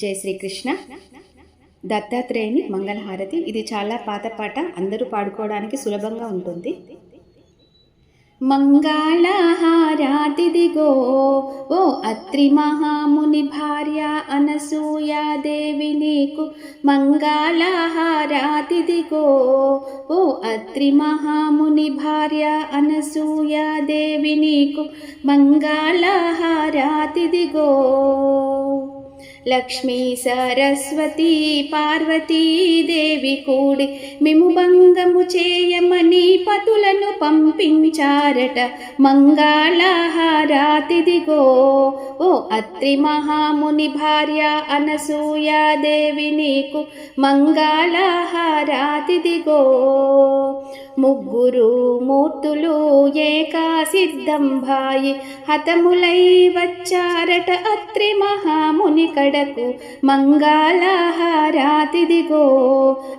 జై శ్రీకృష్ణ. దత్తాత్రేయుని మంగళహారతి. ఇది చాలా పాత పాట. అందరూ పాడుకోవడానికి సులభంగా ఉంటుంది. మంగళహారాతిదిగో ఓ అత్రి మహాముని భార్య అనసూయాదేవి నీకు మంగళహారాతిదిగో ఓ అత్రి మహాముని భార్య అనసూయాదేవి నీకు మంగళహారాతిదిగో. లక్ష్మీ సరస్వతి పార్వతీదేవి కూడి మిము భంగము చేయమని పతులను పంపించారట. మంగళహారాతిదిగో ఓ అత్రి మహాముని భార్య అనసూయాదేవి నీకు మంగళహారాతిదిగో. ముగ్గురు మూర్తులు ఏకా సిద్ధం భాయి హతములై వచ్చారట అత్రి మహాముని కడకు మంగళహారాతిదిగో.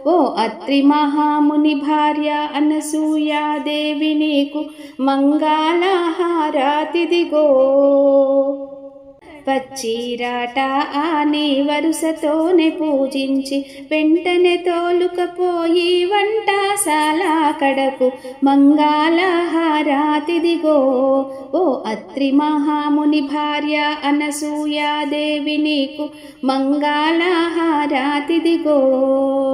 ఓ అత్రి మహాముని భార్య అనసూయాదేవి నీకు మంగళహారాతిదిగో. పచ్చిరాట ఆని వరుసతోనే పూజించి వెంటనే తోలుకపోయి వంటశాల కడకు మంగళహారాతిదిగో. ఓ అత్రి మహాముని భార్య అనసూయాదేవి నీకు మంగళహారాతిదిగో.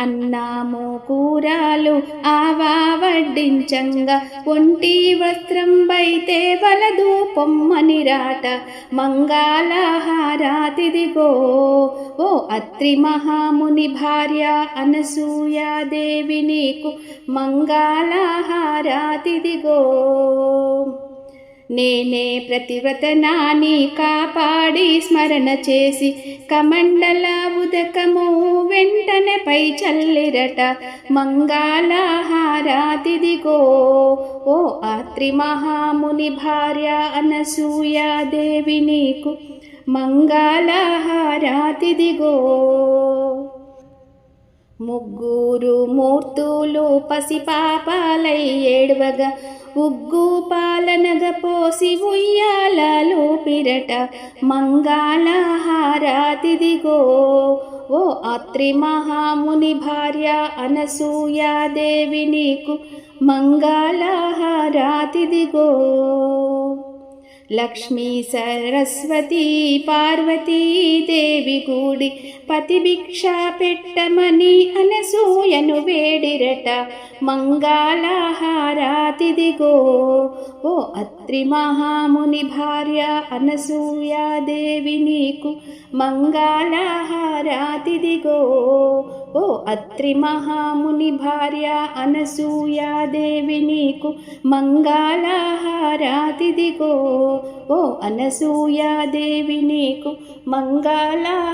అన్నాము కూరాలు ఆవా వడ్డించంగా. ఒంటి వస్త్రం బైతే వలదు పొమ్మని రాట. మంగళహారాతిదిగో ఓ అత్రి మహాముని భార్య అనసూయాదేవి నీకు మంగళహారాతిదిగో నేనే ప్రతివ్రతనాన్ని కాపాడి స్మరణ చేసి కమండల ఉదకము వెంటనే పై చల్లిరట. మంగళహారాతిదిగో ఓ ఆత్రి మహాముని భార్య అనసూయాదేవి నీకు. మంగళహారాతిదిగో. ముగ్గురు మూర్తులు పసిపాపాలై ఏడవగా ఉగ్గు పాలనగ పోసి ఉయ్యాలలో పిరట మంగళహారాతిదిగో ఓ అత్రి మహాముని భార్య అనసూయాదేవి నీకు మంగళహారాతిదిగో లక్ష్మీ సరస్వతి పార్వతీదేవి కూడి పతిభిక్ష పెట్టమని అనసూయను వేడిరట. మంగళహారాతిదిగో ఓ అత్రి మహాముని భార్య అనసూయాదేవి నీకు మంగళహారాతిదిగో. ఓ అత్రి మహాముని భార్య అనసూయాదేవి నీకు మంగళహారాతిదిగో ఓ అనసూయాదేవి నీకు మంగళహారాతిదిగో